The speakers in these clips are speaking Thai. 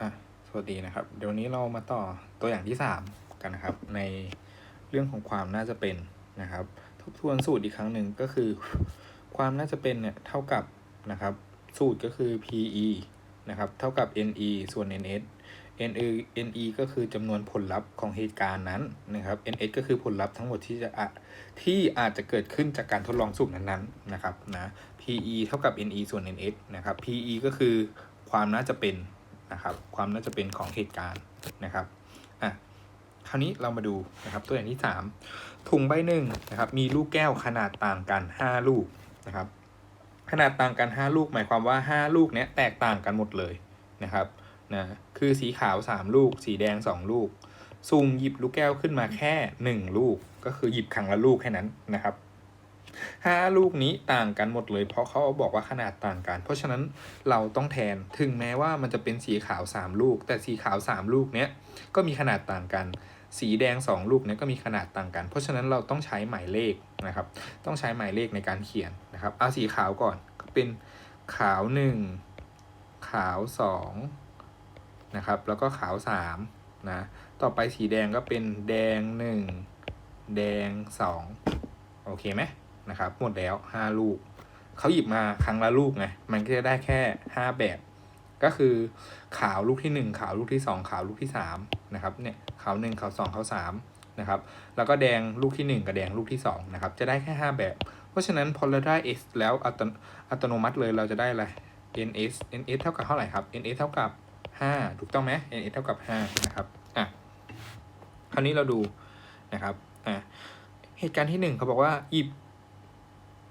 อะสวัสดีนะครับ เดี๋ยวนี้เรามาต่อตัวอย่างที่ 3 กันนะครับ ในเรื่องของความน่าจะเป็นนะครับ ทบทวนสูตรอีกครั้งหนึ่งก็คือ ความน่าจะเป็นเนี่ยเท่ากับนะครับ สูตรก็คือ PE นะครับ เท่ากับ NE ส่วน NS NE NE ก็คือจำนวนผลลัพธ์ของเหตุการณ์นั้นนะครับ NS ก็คือผลลัพธ์ทั้งหมดที่จะอะที่อาจจะเกิดขึ้นจากการทดลองสูตรนั้นๆนะครับนะ PE เท่ากับ NE ส่วน NS นะครับ PE ก็คือความน่าจะเป็น นะครับ ความน่าจะเป็นของเหตุการณ์นะครับอะคราวนี้เรามาดูนะครับตัวอย่างที่ 3 ถุงใบหนึ่งนะครับ มีลูกแก้วขนาดต่างกัน 5 ลูกนะครับ ขนาดต่างกัน 5 ลูก หมายความว่า 5 ลูกเนี้ยแตกต่างกันหมดเลยนะครับนะคือสีขาว 3 ลูก สีแดง 2 ลูกซูมหยิบลูกแก้วขึ้นมาแค่ 1 ลูก ก็คือหยิบครั้งละลูกแค่นั้นนะครับ ห้าลูกนี้ต่างกันหมดเลย เพราะเขาบอกว่าขนาดต่างกัน เพราะฉะนั้นเราต้องแทนถึงแม้ว่ามันจะเป็นสีขาว 3 ลูก แต่สีขาว 3 ลูกเนี้ยก็มีขนาดต่างกัน สีแดง 2 ลูกเนี้ยก็มีขนาดต่างกัน เพราะฉะนั้นเราต้องใช้หมายเลขนะครับ ต้องใช้หมายเลขในการเขียนนะครับเอาสีขาวก่อนก็เป็นขาว 1 ขาว 2 นะครับ แล้วก็ขาว 3 นะ ต่อไปสีแดงก็เป็นแดง 1 แดง 2 โอเคไหม นะครับหมดแล้ว5ลูกเขาหยิบมาครั้งละลูกไงมันก็จะได้แค่5แบบ ก็คือขาวลูกที่1ขาวลูกที่2ขาวลูกที่3นะครับเนี่ยขาว1ขาว2ขาว3นะครับแล้วก็แดงลูกที่ 1 กับแดงลูกที่2นะครับจะได้แค่ 5 แบบ เพราะฉะนั้นพอเราได้ s แล้วอัตโนอัตโนมัติเลยเราจะได้อะไร ns ns เท่ากับเท่าไหร่ครับ ns เท่ากับ 5 ถูกต้องไหม ns เท่ากับ 5 นะครับอะคราวนี้เราดูนะครับอะเหตุการณ์ที่ 1เขาบอกว่าหยิบ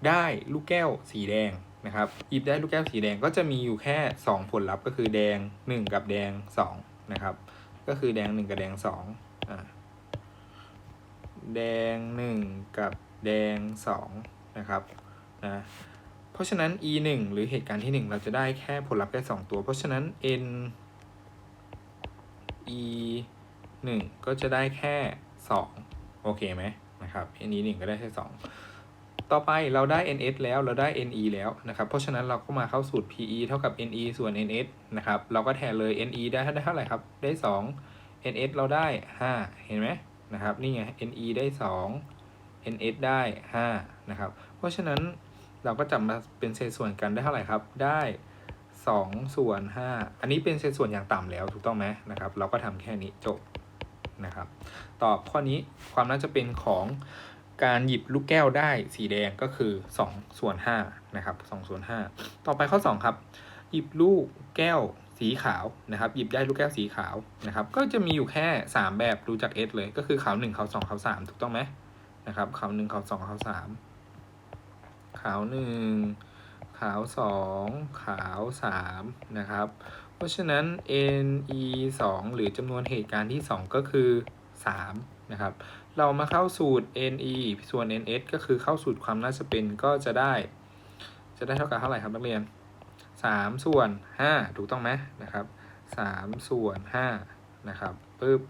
ได้ลูกแก้วสีแดงนะครับหยิบได้ลูกแก้วสีแดงก็จะมีอยู่แค่ 2 ผลลัพธ์ก็คือแดง 1 กับแดง2นะครับก็คือแดง 1 กับแดง2อะแดง 1 กับแดง2นะครับนะเพราะฉะนั้น e 1หรือเหตุการณ์ที่ 1 เราจะได้แค่ผลลัพธ์แค่2ตัว เพราะฉะนั้น n e 1ก็จะได้แค่ 2 โอเคไหมนะครับ n e 1ก็ได้แค่ 2 ต่อไปเราได้ ns แล้วเราได้ ne แล้วนะครับ เพราะฉะนั้นเราก็มาเข้าสูตร pe เท่ากับ ne ส่วน ns นะครับ เราก็แทนเลย ne ได้ได้เท่าไหร่ครับ ได้ 2 ns เราได้ 5 เห็นไหมนะครับ นี่ไง ne ได้ 2 ns ได้ 5 นะครับ เพราะฉะนั้นเราก็จับมาเป็นเศษส่วนกันได้เท่าไหร่ครับ ได้ 2 ส่วน 5 อันนี้เป็นเศษส่วนอย่างต่ำแล้วถูกต้องไหมนะครับ เราก็ทำแค่นี้จบนะครับ ตอบข้อนี้ความน่าจะเป็นของ การหยิบลูกแก้วได้สีแดงก็คือ2ส่วน5นะครับ2ส่วน5ต่อไปข้อ 2 ครับ หยิบลูกแก้วสีขาวนะครับ หยิบได้ลูกแก้วสีขาวนะครับ ก็จะมีอยู่แค่ 3 แบบรู้จัก S เลยก็คือขาว1ขาว2ขาว3ถูกต้องไหมนะครับขาว1ขาว2ขาว3ขาว1ขาว2ขาว3นะครับ เพราะฉะนั้น ne 2หรือจำนวนเหตุการณ์ที่ 2 ก็คือ 3 นะครับ เรามาเข้าสูตร ne ส่วน ns ก็คือเข้าสูตรความน่าจะเป็นก็จะได้ จะได้เท่ากับเท่าไหร่ครับนักเรียน 3 ส่วน 5 ถูกต้องไหมนะครับ3ส่วน5นะครับปึ๊บ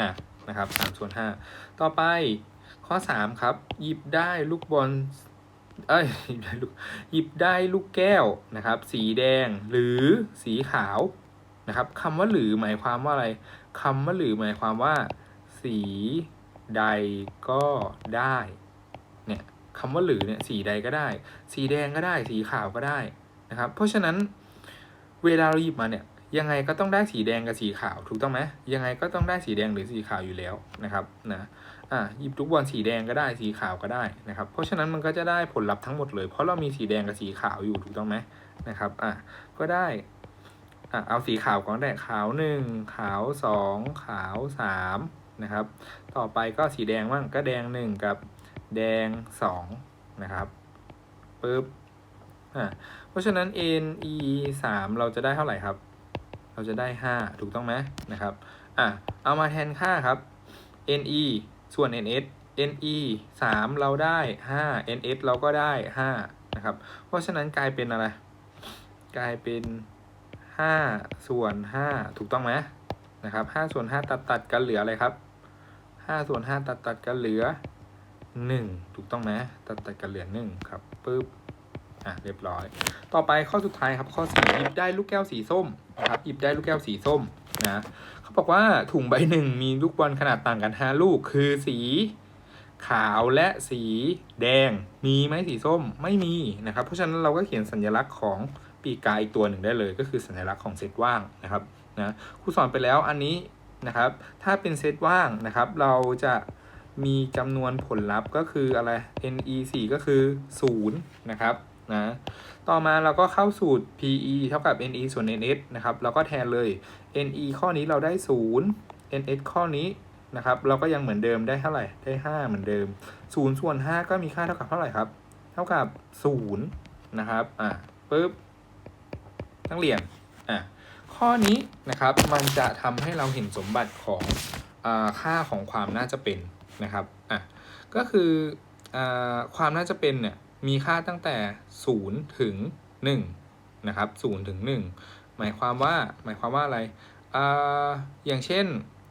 อะนะครับ3ส่วน 5 ต่อไปข้อ 3 ครับ หยิบได้ลูกบอลเอ้ยหยิบได้ลูกหยิบได้ลูกแก้วนะครับ สีแดงหรือสีขาว นะครับคำว่าหรือหมายความว่าอะไรคำว่าหรือหมายความว่า สีใดก็ได้เนี่ยคำว่าหรือเนี่ยสีใดก็ได้ สีแดงก็ได้ สีขาวก็ได้นะครับ เพราะฉะนั้นเวลาเราหยิบมาเนี่ยยังไงก็ต้องได้สีแดงกับสีขาวถูกต้องไหมยังไงก็ต้องได้สีแดงหรือสีขาวอยู่แล้วนะครับนะอะหยิบลูกบอลสีแดงก็ได้สีขาวก็ได้นะครับ เพราะฉะนั้นมันก็จะได้ผลลัพธ์ทั้งหมดเลย เพราะเรามีสีแดงกับสีขาวอยู่ถูกต้องไหมนะครับอะก็ได้ อะเอาสีขาวก่อนได้ขาวหนึ่งขาวสองขาวสามนะครับ ต่อไปก็สีแดงบ้างก็แดงหนึ่งกับแดงสองนะครับปึ๊บอะเพราะฉะนั้น n e 3เราจะได้เท่าไหร่ครับ เราจะได้5ถูกต้องไหมนะครับอะเอามาแทนค่าครับ ne ส่วน ns ne 3เราได้5 ns เราก็ได้5นะครับ เพราะฉะนั้นกลายเป็นอะไร กลายเป็น 5ส่วน5ถูกต้องไหมนะครับ5ส่วน5ตัดตัดกันเหลืออะไรครับ5ส่วน5ตัดตัดกันเหลือ1ถูกต้องไหมตัดตัดกันเหลือ1ครับปึ๊บอะเรียบร้อย ต่อไปข้อสุดท้ายครับข้อสี่หยิบได้ลูกแก้วสีส้มนะครับหยิบได้ลูกแก้วสีส้มนะเขาบอกว่าถุงใบหนึ่งมีลูกบอลขนาดต่างกันห้าลูกคือสี ขาวและสีแดง มีไหมสีส้มไม่มีนะครับ เพราะฉะนั้นเราก็เขียนสัญลักษณ์ของปีกกาอีกตัวหนึ่งได้เลย ก็คือสัญลักษณ์ของเซตว่างนะครับนะครูสอนไปแล้วอันนี้นะครับ ถ้าเป็นเซตว่างนะครับ เราจะมีจำนวนผลลัพธ์ก็คืออะไร ne 4 ก็คือ 0 นะครับนะต่อมาเราก็เข้าสูตร PE เท่ากับ NE ส่วน NS นะครับ เราก็แทนเลย NE ข้อนี้เราได้ 0 NS ข้อนี้ นะครับเราก็ยังเหมือนเดิมได้เท่าไหร่ได้ 5 เหมือนเดิม0ส่วน5ก็มีค่าเท่ากับเท่าไหร่ครับ เท่ากับ0นะครับอะปึ๊บนักเหรียนอะข้อนี้นะครับมันจะทำให้เราเห็นสมบัติของอาค่าของความน่าจะเป็นนะครับอะก็คืออาความน่าจะเป็นเนี่ยมีค่าตั้งแต่ 0 ถึง 1 นะครับ0ถึง 1 หมายความว่าหมายความว่าอะไรอ่าอย่างเช่น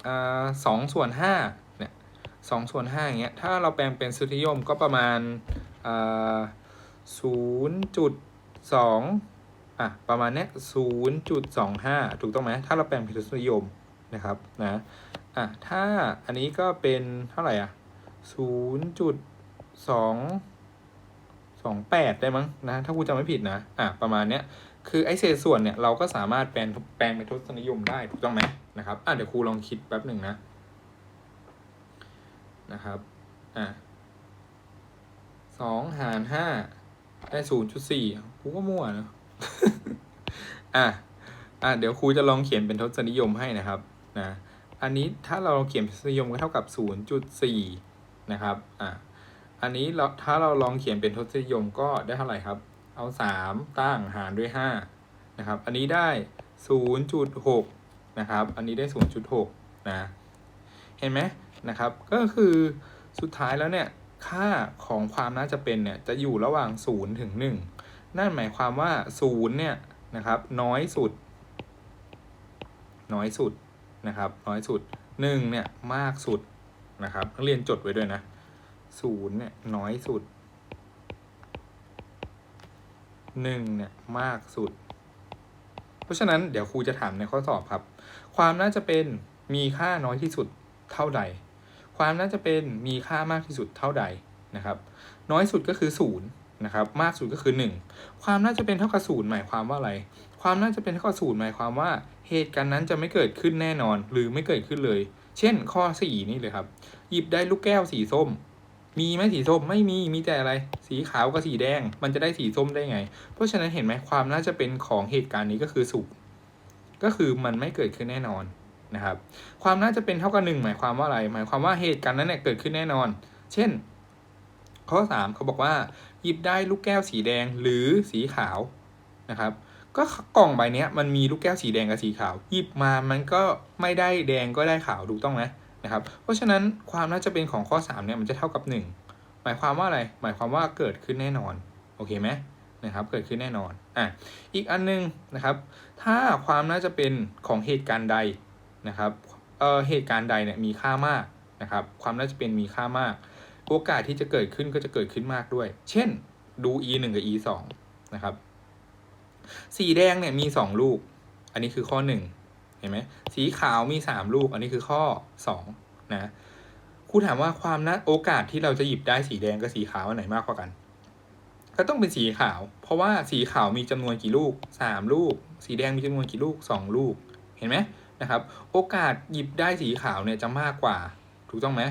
สอ่า2ส่วน5เนี่ย2ส่วน5อย่างเงี้ยถ้าเราแปลงเป็นสุทธิยมก็ประมาณอ่า0.2อะประมาณเนี้ย0.25ถูกต้องไหมถ้าเราแปลงเป็นสุทศนิยมนะครับนะอะถ้าอันนี้ก็เป็นเท่าไหร่อะ0.2สองแปดได้มั้งนะถ้ากูจำไม่ผิดนะอะประมาณเนี้ย คือไอเศษส่วนเนี่ยเราก็สามารถแปลงแปลงเป็นทศนิยมได้ถูกต้องไหมนะครับอะเดี๋ยวครูลองคิดแป๊บหนึ่งนะนะครับอะสองหารห้าได้ศูนย์จุดสี่กูก็มั่วเนอะอะอะเดี๋ยวครูจะลองเขียนเป็นทศนิยมให้นะครับนะอันนี้ถ้าเราเขียนเป็นทศนิยมก็เท่ากับศูนย์จุดสี่นะครับอะอันนี้เราถ้าเราลองเขียนเป็นทศนิยมก็ได้เท่าไหร่ครับ เอาสามตั้งหารด้วยห้านะครับ อันนี้ได้ศูนย์จุดหกนะครับ อันนี้ได้ศูนย์จุดหกนะ เห็นไหมนะครับ ก็คือสุดท้ายแล้วเนี่ย ค่าของความน่าจะเป็นเนี่ยจะอยู่ระหว่างศูนย์ถึงหนึ่งนั่นหมายความว่าศูนย์เนี่ยนะครับ น้อยสุด น้อยสุดนะครับ น้อยสุดหนึ่งเนี่ยมากสุดนะครับนักเรียนจดไว้ด้วยนะศูนย์เนี่ยน้อยสุด หนึ่งเนี่ยมากสุด เพราะฉะนั้นเดี๋ยวครูจะถามในข้อสอบครับ ความน่าจะเป็นมีค่าน้อยที่สุดเท่าใด ความน่าจะเป็นมีค่ามากที่สุดเท่าใดนะครับ น้อยสุดก็คือศูนย์นะครับ มากสุดก็คือหนึ่งความน่าจะเป็นเท่ากับศูนย์หมายความว่าอะไร ความน่าจะเป็นเท่ากับศูนย์หมายความว่า เหตุการณ์นั้นจะไม่เกิดขึ้นแน่นอนหรือไม่เกิดขึ้นเลย เช่น ข้อสี่นี่เลยครับ หยิบได้ลูกแก้วสีส้ม มีไหมสีส้มไม่มีมีแต่อะไร สีขาวกับสีแดง มันจะได้สีส้มได้ไง เพราะฉะนั้นเห็นไหมความน่าจะเป็นของเหตุการณ์นี้ก็คือศูนย์ก็คือมันไม่เกิดขึ้นแน่นอนนะครับ ความน่าจะเป็นเท่ากับหนึ่งหมายความว่าอะไร หมายความว่าเหตุการณ์นั้นเนี่ยเกิดขึ้นแน่นอน เช่น ข้อสามเขาบอกว่า หยิบได้ลูกแก้วสีแดงหรือสีขาวนะครับก็กล่องใบนี้มันมีลูกแก้วสีแดงกับสีขาว หยิบมามันก็ไม่ได้แดงก็ได้ขาวถูกต้องไหม นะครับ เพราะฉะนั้นความน่าจะเป็นของข้อ3เนี่ยมันจะเท่ากับ 1 หมายความว่าอะไร หมายความว่าเกิดขึ้นแน่นอน โอเคไหมนะครับ เกิดขึ้นแน่นอน อะ อีกอันนึงนะครับ ถ้าความน่าจะเป็นของเหตุการณ์ใดนะครับ เอ่อ เหตุการณ์ใดเนี่ยมีค่ามากนะครับ ความน่าจะเป็นมีค่ามาก โอกาสที่จะเกิดขึ้นก็จะเกิดขึ้นมากด้วย เช่น ดู e 1กับ e 2นะครับ สีแดงเนี่ยมี 2 ลูก อันนี้คือข้อ 1 ห็นไหมสีขาวมี 3 ลูก อันนี้คือข้อ 2 นะครูถามว่าความน่าโอกาสที่เราจะหยิบได้สีแดงกับสีขาวอันไหนมากกว่ากัน ก็ต้องเป็นสีขาว เพราะว่าสีขาวมีจำนวนกี่ลูก 3 ลูก สีแดงมีจำนวนกี่ลูก 2 ลูก เห็นไหมนะครับ โอกาสหยิบได้สีขาวเนี่ยจะมากกว่า ถูกต้องไหม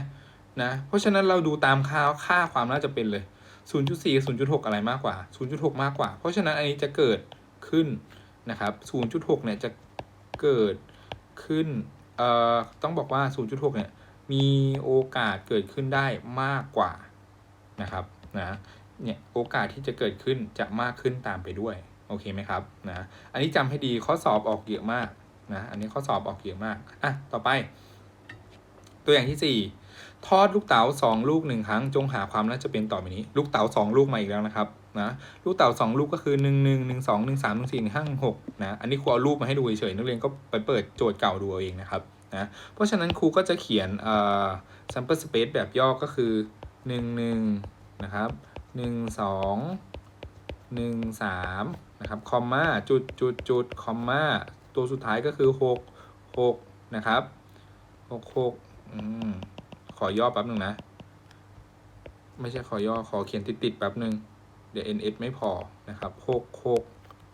นะ เพราะฉะนั้นเราดูตามค่าค่าความน่าจะเป็นเลย 0.4กับ0.6 อะไรมากกว่า 0.6 มากกว่า เพราะฉะนั้นอันนี้จะเกิดขึ้นนะครับ 0.6 เนี่ยจะ เกิดขึ้นเอ่อต้องบอกว่า 0.6 เนี่ย มีโอกาสเกิดขึ้นได้มากกว่านะครับนะเนี่ยโอกาสที่จะเกิดขึ้นจะมากขึ้นตามไปด้วยโอเคไหมครับนะอันนี้จำให้ดีข้อสอบออกเยอะมากนะอันนี้ข้อสอบออกเยอะมากอะต่อไป ตัวอย่างที่สี่ ทอดลูกเต๋าสองลูกหนึ่งครั้งจงหาความน่าจะเป็นต่อไปนี้ ลูกเต๋าสองลูกมาอีกแล้วนะครับนะลูกเต๋าสองลูกก็คือหนึ่งหนึ่งหนึ่งสองหนึ่งสามหนึ่งสี่หนึ่งห้าหนึ่งหกนะอันนี้ครูเอารูปมาให้ดูเฉยๆนักเรียนก็ไปเปิดโจทย์เก่าดูเอาเองนะครับนะเพราะฉะนั้นครูก็จะเขียนเอ่อ sample space แบบย่อก็คือหนึ่งหนึ่งนะครับหนึ่งสองหนึ่งสามนะครับคอมมาจุดจุดจุดคอมมาตัวสุดท้ายก็คือหกหกนะครับหกหกอืม ขอย่อแป๊บหนึ่งนะ ไม่ใช่ขอย่อขอเขียนติดติดแป๊บหนึ่งเดี๋ยว ns ไม่พอนะครับหกหก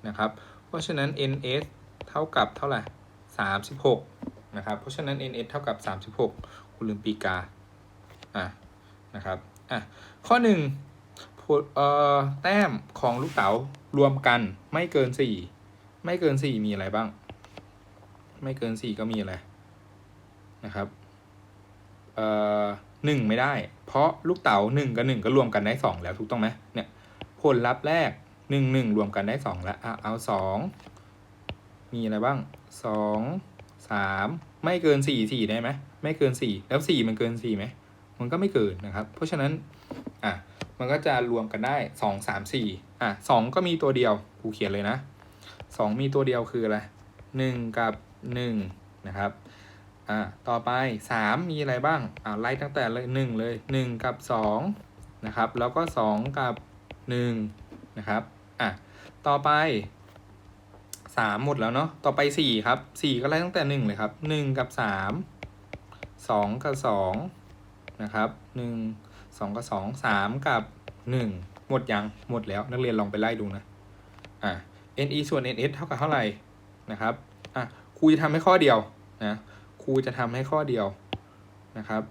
นะครับ เพราะฉะนั้น ns เท่ากับเท่าไหร่สามสิบหกนะครับ เพราะฉะนั้น ns เท่ากับสามสิบหกคุณลืมปีกาอะนะครับอะข้อหนึ่งผลเอ่อแต้มของลูกเต๋ารวมกันไม่เกินสี่ไม่เกินสี่มีอะไรบ้าง ไม่เกินสี่ก็มีอะไรนะครับ หนึ่งไม่ได้ เพราะลูกเต๋าหนึ่งกับหนึ่งก็รวมกันได้สองแล้วถูกต้องไหมเนี่ยผลลัพธ์แรกหนึ่งหนึ่งรวมกันได้สองแล้วอะเอาสองมีอะไรบ้างสองสามไม่เกินสี่สี่ได้ไหมไม่เกินสี่แล้วสี่มันเกินสี่ไหมมันก็ไม่เกินนะครับ เพราะฉะนั้นอะมันก็จะรวมกันได้สองสามสี่อะสองก็มีตัวเดียวกูเขียนเลยนะสองมีตัวเดียวคืออะไรหนึ่งกับหนึ่งนะครับ อะต่อไปสามมีอะไรบ้างอ่าไล่ตั้งแต่เลยหนึ่งเลยหนึ่งกับสองนะครับแล้วก็สองกับหนึ่งนะครับอะต่อไปสามหมดแล้วเนาะต่อไปสี่ครับสี่ก็ไล่ตั้งแต่หนึ่งเลยครับหนึ่งกับสามสองกับสองนะครับหนึ่งสองกับสองสามกับหนึ่งหมดยังหมดแล้วนักเรียนลองไปไล่ดูนะอะ ne ส่วน ns เท่ากับเท่าไหร่นะครับอะครูจะทำให้ข้อเดียวนะ ครูจะทำให้ข้อเดียวนะครับ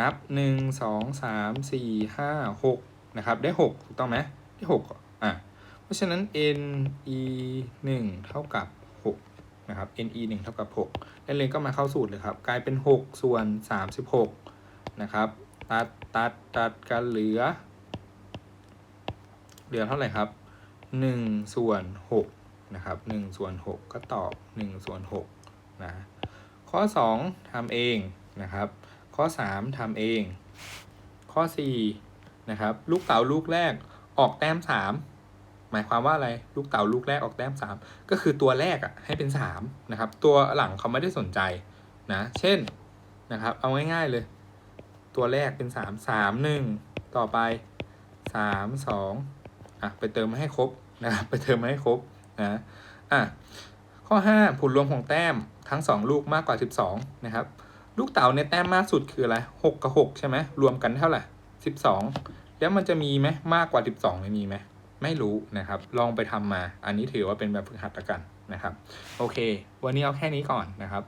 นับหนึ่งสองสามสี่ห้าหกนะครับ ได้หกถูกต้องไหมได้หกอะ เพราะฉะนั้น ne 1เท่ากับ6นะครับ ne 1เท่ากับ6นักเรนก็มาเข้าสูตรเลยครับ กลายเป็น 6 ส่วน 36 นะครับ ตัดตัดตัดกันเหลือ เหลือเท่าไหร่ครับ 1 ส่วน6นะครับ1ส่วน6ก็ตอบ1ส่วน6นะ ข้อ 2ทำเองนะครับ ข้อ 3ทำเอง ข้อ4นะครับลูกเต๋าลูกแรกออกแต้ม 3 หมายความว่าอะไรลูกเต๋าลูกแรกออกแต้ม 3 ก็คือตัวแรกอะให้เป็น3นะครับตัวหลังเขาไม่ได้สนใจนะเช่นนะครับเอาง่ายๆเลย ตัวแรกเป็น 3 3 1 ต่อไป3 2อะไปเติมมาให้ครบนะครับไปเติมมาให้ครบนะอะ ข้อ 5 ผลรวมของแต้มทั้ง 2 ลูกมากกว่า 12 นะครับ ลูกเต๋าในแต้มมากสุดคืออะไร6กับ6ใช่ไหมรวมกันเท่าไหร่12 แล้วมันจะมีไหมมากกว่า 12ไม่มีไหมไม่รู้นะครับ ลองไปทำมา อันนี้ถือว่าเป็นแบบฝึกหัดละกันนะครับ โอเค วันนี้เอาแค่นี้ก่อนนะครับ